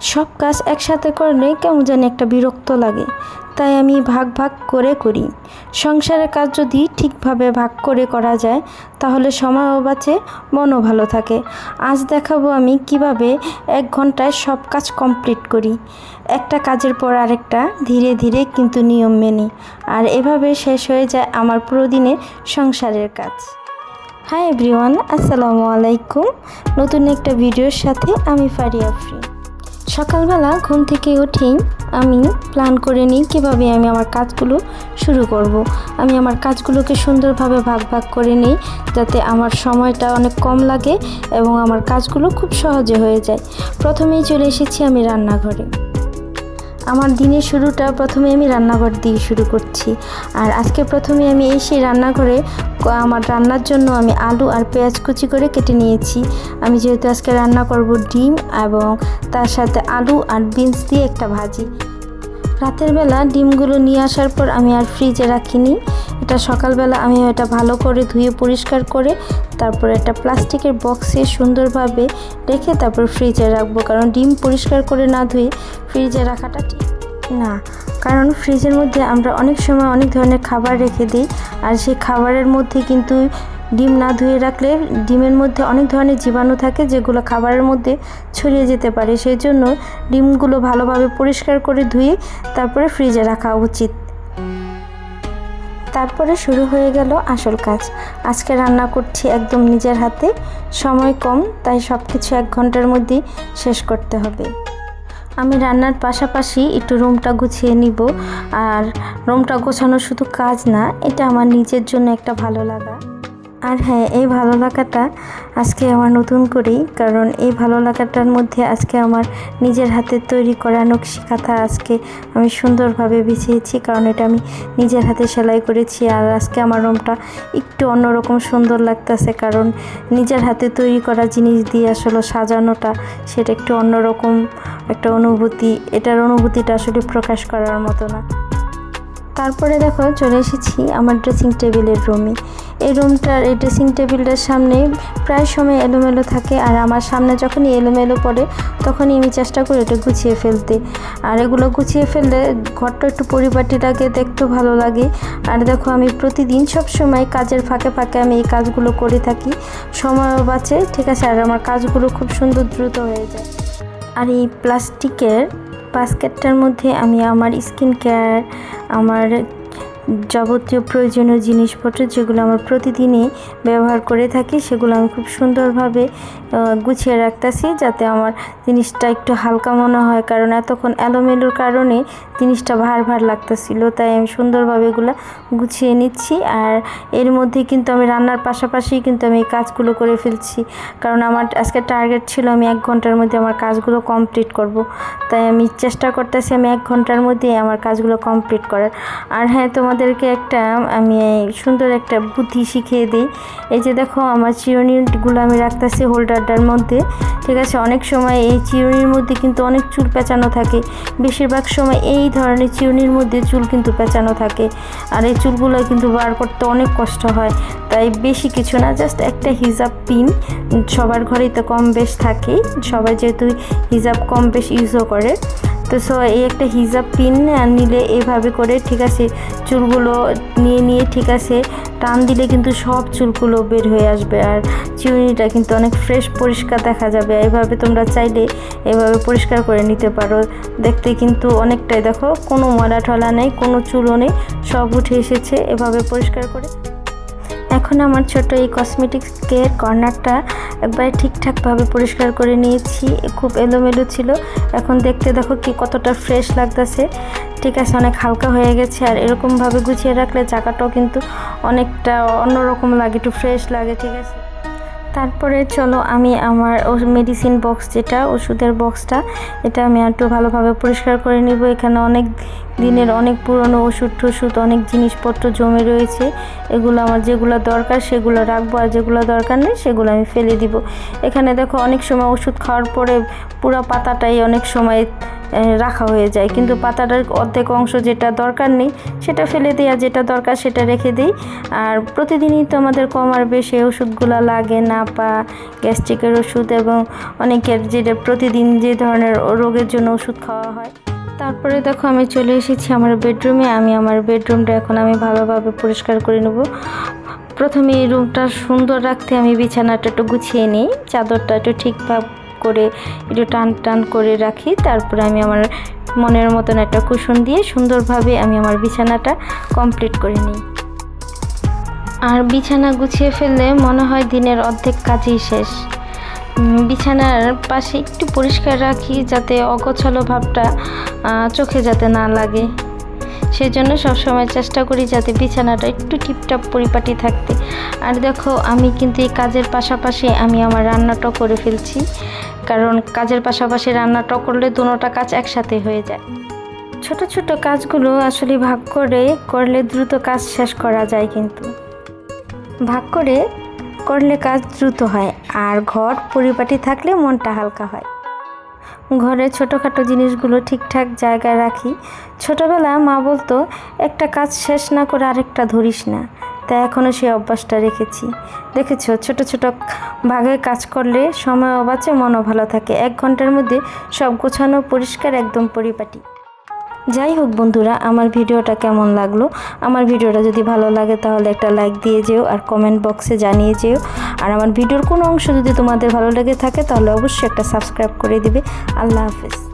সব কাজ একসাথে করলে কেমন জানি একটা বিরক্ত লাগে। তাই আমি ভাগ ভাগ করে করি। সংসারের কাজ যদি ঠিকভাবে ভাগ করে করা যায়, তাহলে সময়ও বাঁচে, মনও ভালো থাকে। আজ দেখাবো আমি কীভাবে এক ঘন্টায় সব কাজ কমপ্লিট করি। একটা কাজের পর আরেকটা, ধীরে ধীরে কিন্তু নিয়ম মেনে। আর এভাবে শেষ হয়ে যায় আমার পুরো দিনের সংসারের কাজ। হাই এভরিওয়ান, আসসালামু আলাইকুম। নতুন একটা ভিডিওর সাথে আমি ফারিয়া ফ্রি। সকালবেলা ঘুম থেকে উঠেই আমি প্ল্যান করে নিই কীভাবে আমি আমার কাজগুলো শুরু করব। আমি আমার কাজগুলোকে সুন্দরভাবে ভাগ ভাগ করে নিই যাতে আমার সময়টা অনেক কম লাগে এবং আমার কাজগুলো খুব সহজে হয়ে যায় প্রথমেই চলে এসেছি আমি রান্নাঘরে আমার দিনের শুরুটা প্রথমে আমি রান্নাঘর দিয়ে শুরু করছি। আর আজকে প্রথমে আমি এসে রান্নাঘরে আমার রান্নার জন্য আমি আলু আর পেঁয়াজ কুচি করে কেটে নিয়েছি। আমি যেহেতু আজকে রান্না করব ডিম এবং তার সাথে আলু আর বিনস দিয়ে একটা ভাজি। রাতের বেলা ডিমগুলো নিয়ে আসার পর আমি আর ফ্রিজে রাখিনি। এটা সকালবেলা আমি এটা ভালো করে ধুয়ে পরিষ্কার করে তারপর একটা প্লাস্টিকের বক্সে সুন্দরভাবে রেখে তারপর ফ্রিজে রাখব। কারণ ডিম পরিষ্কার করে না ধুয়ে ফ্রিজে রাখাটা ঠিক না। কারণ ফ্রিজের মধ্যে আমরা অনেক সময় অনেক ধরনের খাবার রেখে দিই আর সেই খাবারের মধ্যে কিন্তু ডিম না ধুয়ে রাখলে ডিমের মধ্যে অনেক ধরনের জীবাণু থাকে যেগুলো খাবারের মধ্যে ছড়িয়ে যেতে পারে। সেই জন্য ডিমগুলো ভালোভাবে পরিষ্কার করে ধুয়ে তারপরে ফ্রিজে রাখা উচিত। তারপরে শুরু হয়ে গেল আসল কাজ। আজকে রান্না করছি একদম নিজের হাতে। সময় কম, তাই সব কিছু এক ঘণ্টার মধ্যেই শেষ করতে হবে। আমি রান্নার পাশাপাশি একটু রুমটা গুছিয়ে নিব। আর রুমটা গোছানো শুধু কাজ না, এটা আমার নিজের জন্য একটা ভালো লাগা। আর হ্যাঁ এই ভালো লাগাটা আজকে আমার নতুন করেই, কারণ এই ভালো লাগাটার মধ্যে আজকে আমার নিজের হাতে তৈরি করা নকশি কাঁথা আজকে আমি সুন্দরভাবে বিছিয়েছি, কারণ এটা আমি নিজের হাতে সেলাই করেছি আর আজকে আমার রুমটা একটু অন্যরকম সুন্দর লাগতেছে, কারণ নিজের হাতে তৈরি করা জিনিস দিয়ে আসলে সাজানোটা সেটা একটু অন্যরকম একটা অনুভূতি, এটার অনুভূতিটা আসলে প্রকাশ করার মতো না। তারপরে দেখো চলে এসেছি আমার ড্রেসিং টেবিলের রুমে এই রুমটার এই ড্রেসিং টেবিলটার সামনে প্রায় সময় এলোমেলো থাকে আর আমার সামনে যখনই এলোমেলো পড়ে, তখনই আমি চেষ্টা করি এটা গুছিয়ে ফেলতে। আর এগুলো গুছিয়ে ফেললে ঘরটা একটু পরিপাটি লাগে, দেখতেও ভালো লাগে। আর দেখো আমি প্রতিদিন সব সময় কাজের ফাঁকে ফাঁকে আমি এই কাজগুলো করে থাকি। সময়ও বাঁচে, ঠিক আছে, আর আমার কাজগুলো খুব সুন্দর দ্রুত হয়ে যায়। আর এই প্লাস্টিকের বাস্কেটটার মধ্যে আমি আমার স্কিন কেয়ার আমার যাবতীয় প্রয়োজনীয় জিনিসপত্র যেগুলো আমার প্রতিদিনই ব্যবহার করে থাকি, সেগুলো আমি খুব সুন্দরভাবে গুছিয়ে রাখতেছি যাতে আমার জিনিসটা একটু হালকা মনে হয়। কারণ এতক্ষণ এলোমেলোর কারণে জিনিসটা ভার ভার লাগতেছিল, তাই আমি সুন্দরভাবে এগুলো গুছিয়ে নিচ্ছি। আর এর মধ্যে কিন্তু আমি রান্নার পাশাপাশি কিন্তু আমি এই কাজগুলো করে ফেলছি। কারণ আমার আজকে টার্গেট ছিল আমি এক ঘণ্টার মধ্যে আমার কাজগুলো কমপ্লিট করব। তাই আমি চেষ্টা করতেছি আমি এক ঘণ্টার মধ্যে আমার কাজগুলো কমপ্লিট করার। আর হ্যাঁ তোমাদেরকে একটা, আমি সুন্দর একটা বুদ্ধি শিখিয়ে দিই। এই যে দেখো, আমার চিরুনিগুলো আমি রাখতেছি হোল্ডারটার মধ্যে। ঠিক আছে, অনেক সময় এই চিরুনির মধ্যে কিন্তু অনেক চুল পেঁচানো থাকে। বেশিরভাগ সময় এই ধরনের চিরুনির মধ্যে চুল কিন্তু পেঁচানো থাকে। আর এই চুলগুলো কিন্তু বার করতে অনেক কষ্ট হয়। তাই বেশি কিছু না, জাস্ট একটা হিজাব পিন। সবার ঘরেই তো কম বেশ থাকেই। সবাই যেহেতু হিজাব কম বেশ ইউজও করে। তো সো এই একটা হিজাব পিন নিলে এভাবে করে, ঠিক আছে, চুলগুলো নিয়ে নিয়ে, ঠিক আছে, টান দিলে কিন্তু সব চুলগুলো বের হয়ে আসবে আর চিউনিটা কিন্তু অনেক ফ্রেশ পরিষ্কার দেখা যাবে। এভাবে তোমরা চাইলে এভাবে পরিষ্কার করে নিতে পারো। দেখতে কিন্তু অনেকটাই দেখো, কোনো ময়লা ঠলা নেই, কোনো চুলও নেই, সব উঠে এসেছে। এভাবে পরিষ্কার করে এখন আমার ছোট এই কসমেটিক্সের কর্নারটা একবারে ঠিকঠাকভাবে পরিষ্কার করে নিয়েছি, খুব এলোমেলো ছিল। এখন দেখতে দেখো কি কতটা ফ্রেশ লাগতেছে। ঠিক আছে, অনেক হালকা হয়ে গেছে আর এরকমভাবে গুছিয়ে রাখলে চাকাটাও কিন্তু অনেকটা অন্যরকম লাগে, একটু ফ্রেশ লাগে, ঠিক আছে? তারপরে চলো আমি আমার মেডিসিন বক্স যেটা, ওষুধের বক্সটা এটা আমি একটু ভালোভাবে পরিষ্কার করে নিব। এখানে অনেক দিনের অনেক পুরনো ওষুধ টষুধ, অনেক জিনিসপত্র জমে রয়েছে। এগুলো আমার যেগুলো দরকার সেগুলো রাখব আর যেগুলো দরকার নেই সেগুলো আমি ফেলে দিব। এখানে দেখো অনেক সময় ওষুধ খাওয়ার পরে পুরো পাতাটাই অনেক সময় রাখা হয়ে যায়। কিন্তু পাতাটার অর্ধেক অংশ যেটা দরকার নেই, সেটা ফেলে আর যেটা দরকার সেটা রেখে দিই। আর প্রতিদিনই তো আমাদের কম আর বেশি ওষুধগুলো লাগে না পা গ্যাস্ট্রিকের ওষুধ এবং অনেকের যেটা প্রতিদিন যে ধরনের রোগের জন্য ওষুধ খাওয়া হয়। তারপরে দেখো আমি চলে এসেছি আমার বেডরুমে। আমি আমার বেডরুমটা এখন আমি ভালোভাবে পরিষ্কার করে নেব। প্রথমে এই রুমটা সুন্দর রাখতে আমি বিছানাটা একটু গুছিয়ে নিই, চাদরটা একটু ঠিকভাবে করে একটু টান টান করে রাখি। তারপরে আমি আমার মনের মতন একটা কুশন দিয়ে সুন্দরভাবে আমি আমার বিছানাটা কমপ্লিট করে নিই। আর বিছানা গুছিয়ে ফেললে মনে হয় দিনের অর্ধেক কাজই শেষ। বিছানার পাশে একটু পরিষ্কার রাখি যাতে অগোছালো ভাবটা চোখে যাতে না লাগে। সেই জন্য সবসময় চেষ্টা করি যাতে বিছানাটা একটু টিপটাপ পরিপাটি থাকতে। আর দেখো, আমি কিন্তু এই কাজের পাশাপাশি আমি আমার রান্নাটাও করে ফেলছি। কারণ কাজের পাশাপাশি রান্নাটা করলে দুটোটা কাজ একসাথে হয়ে যায়। ছোট ছোট কাজগুলো আসলে ভাগ করে, করলে দ্রুত কাজ শেষ করা যায় কিন্তু। ভাগ করে করলে কাজ দ্রুত হয়, আর ঘর পরিপাটি থাকলে মনটা হালকা হয়। ঘরে ছোটোখাটো জিনিসগুলো ঠিকঠাক জায়গায় রাখি। ছোটোবেলা মা বলতো, একটা কাজ শেষ না করে আরেকটা ধরিস না। তাই এখনও সেই অভ্যাসটা রেখেছি। দেখেছ? ছোট ছোট ভাগে কাজ করলে সময় অবাচে মনও ভালো থাকে। এক ঘণ্টার মধ্যে সব গোছানো, পরিষ্কার, একদম পরিপাটি। যাই হোক বন্ধুরা, আমার ভিডিওটা কেমন লাগল? আমার ভিডিওটা যদি ভালো লাগে তাহলে একটা লাইক দিয়ে যেও আর কমেন্ট বক্সে জানিয়ে যেও। আর আমার ভিডিওর কোনো অংশ যদি তোমাদের ভালো লেগে থাকে তাহলে অবশ্যই একটা সাবস্ক্রাইব করে দিবে। আল্লাহ হাফেজ।